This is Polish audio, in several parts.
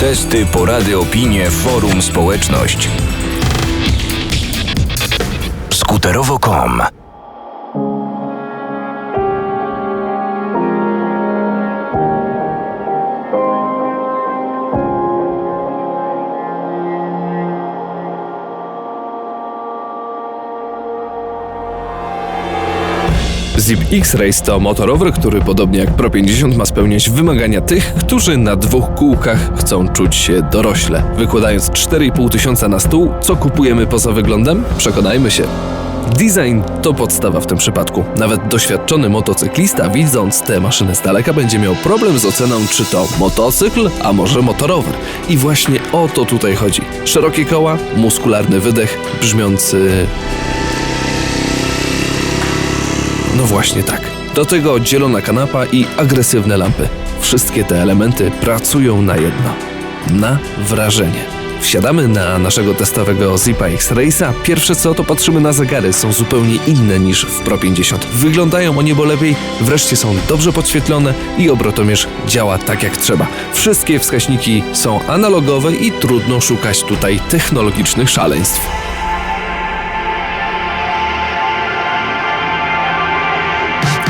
Testy, porady, opinie, forum, społeczność. Skuterowo.com Zip X-Race to motorower, który podobnie jak Pro 50 ma spełniać wymagania tych, którzy na dwóch kółkach chcą czuć się dorośle. Wykładając 4,5 tysiąca na stół, co kupujemy poza wyglądem? Przekonajmy się. Design to podstawa w tym przypadku. Nawet doświadczony motocyklista, widząc tę maszynę z daleka, będzie miał problem z oceną, czy to motocykl, a może motorower. I właśnie o to tutaj chodzi. Szerokie koła, muskularny wydech, brzmiący no właśnie tak. Do tego oddzielona kanapa i agresywne lampy. Wszystkie te elementy pracują na jedno. Na wrażenie. Wsiadamy na naszego testowego Zipa X-Race'a. Pierwsze co to patrzymy na zegary, są zupełnie inne niż w Pro 50. Wyglądają o niebo lepiej, wreszcie są dobrze podświetlone i obrotomierz działa tak jak trzeba. Wszystkie wskaźniki są analogowe i trudno szukać tutaj technologicznych szaleństw.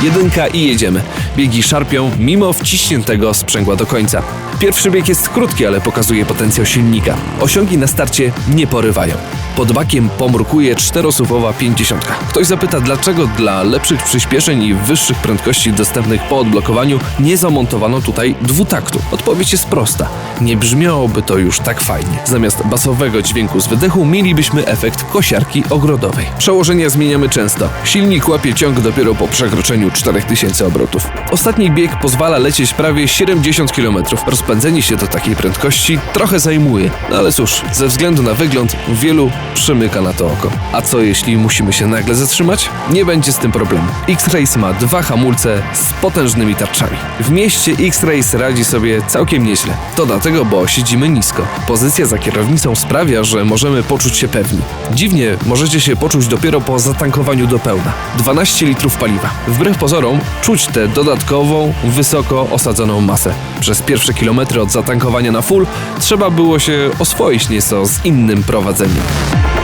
Jedynka i jedziemy. Biegi szarpią mimo wciśniętego sprzęgła do końca. Pierwszy bieg jest krótki, ale pokazuje potencjał silnika. Osiągi na starcie nie porywają. Pod bakiem pomrukuje czterosuwowa 50. Ktoś zapyta, dlaczego dla lepszych przyspieszeń i wyższych prędkości dostępnych po odblokowaniu nie zamontowano tutaj dwutaktu. Odpowiedź jest prosta. Nie brzmiałoby to już tak fajnie. Zamiast basowego dźwięku z wydechu mielibyśmy efekt kosiarki ogrodowej. Przełożenia zmieniamy często. Silnik łapie ciąg dopiero po przekroczeniu 4000 obrotów. Ostatni bieg pozwala lecieć prawie 70 km. Rozpędzenie się do takiej prędkości trochę zajmuje, no ale cóż, ze względu na wygląd wielu przymyka na to oko. A co jeśli musimy się nagle zatrzymać? Nie będzie z tym problemu. X-Race ma dwa hamulce z potężnymi tarczami. W mieście X-Race radzi sobie całkiem nieźle. To dlatego, bo siedzimy nisko. Pozycja za kierownicą sprawia, że możemy poczuć się pewni. Dziwnie możecie się poczuć dopiero po zatankowaniu do pełna. 12 litrów paliwa. Wbrew pozorom czuć tę dodatkową, wysoko osadzoną masę. Przez pierwsze kilometry od zatankowania na full trzeba było się oswoić nieco z innym prowadzeniem.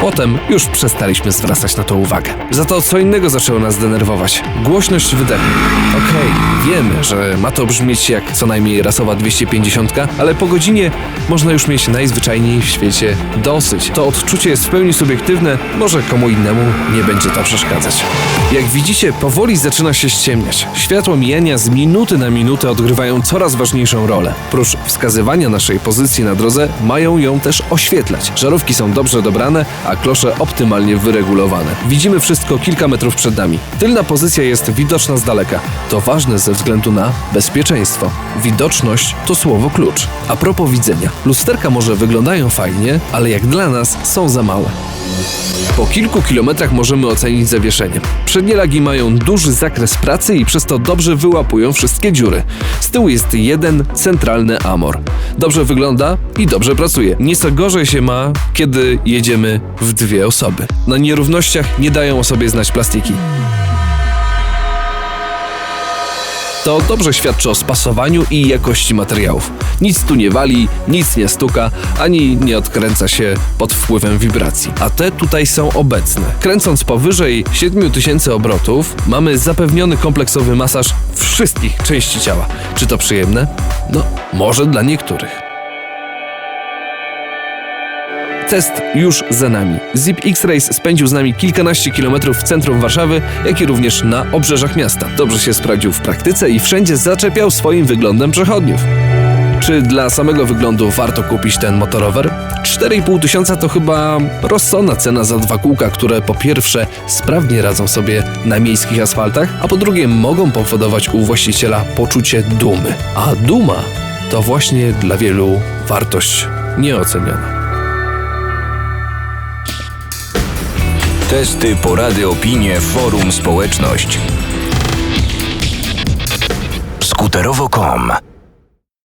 Potem już przestaliśmy zwracać na to uwagę. Za to co innego zaczęło nas denerwować. Głośność wydechu. Okej, wiemy, że ma to brzmieć jak co najmniej rasowa 250, ale po godzinie można już mieć najzwyczajniej w świecie dosyć. To odczucie jest w pełni subiektywne, może komu innemu nie będzie to przeszkadzać. Jak widzicie, powoli zaczyna się ściemniać. Światło mijania z minuty na minutę odgrywają coraz ważniejszą rolę. Prócz wskazywania naszej pozycji na drodze, mają ją też oświetlać. Żarówki są dobrze dobrane, a klosze optymalnie wyregulowane. Widzimy wszystko kilka metrów przed nami. Tylna pozycja jest widoczna z daleka. To ważne ze względu na bezpieczeństwo. Widoczność to słowo klucz. A propos widzenia. Lusterka może wyglądają fajnie, ale jak dla nas są za małe. Po kilku kilometrach możemy ocenić zawieszenie. Przednie lagi mają duży zakres pracy i przez to dobrze wyłapują wszystkie dziury. Z tyłu jest jeden centralny amor. Dobrze wygląda i dobrze pracuje. Nieco gorzej się ma, kiedy jedziemy w dwie osoby. Na nierównościach nie dają o sobie znać plastiki. To dobrze świadczy o spasowaniu i jakości materiałów. Nic tu nie wali, nic nie stuka, ani nie odkręca się pod wpływem wibracji. A te tutaj są obecne. Kręcąc powyżej 7000 obrotów, mamy zapewniony kompleksowy masaż wszystkich części ciała. Czy to przyjemne? No, może dla niektórych. Test już za nami. Zip X-Race spędził z nami kilkanaście kilometrów w centrum Warszawy, jak i również na obrzeżach miasta. Dobrze się sprawdził w praktyce i wszędzie zaczepiał swoim wyglądem przechodniów. Czy dla samego wyglądu warto kupić ten motorower? 4,5 tysiąca to chyba rozsądna cena za dwa kółka, które po pierwsze sprawnie radzą sobie na miejskich asfaltach, a po drugie mogą powodować u właściciela poczucie dumy. A duma to właśnie dla wielu wartość nieoceniona. Testy, porady, opinie, forum, społeczność. Skuterowo.com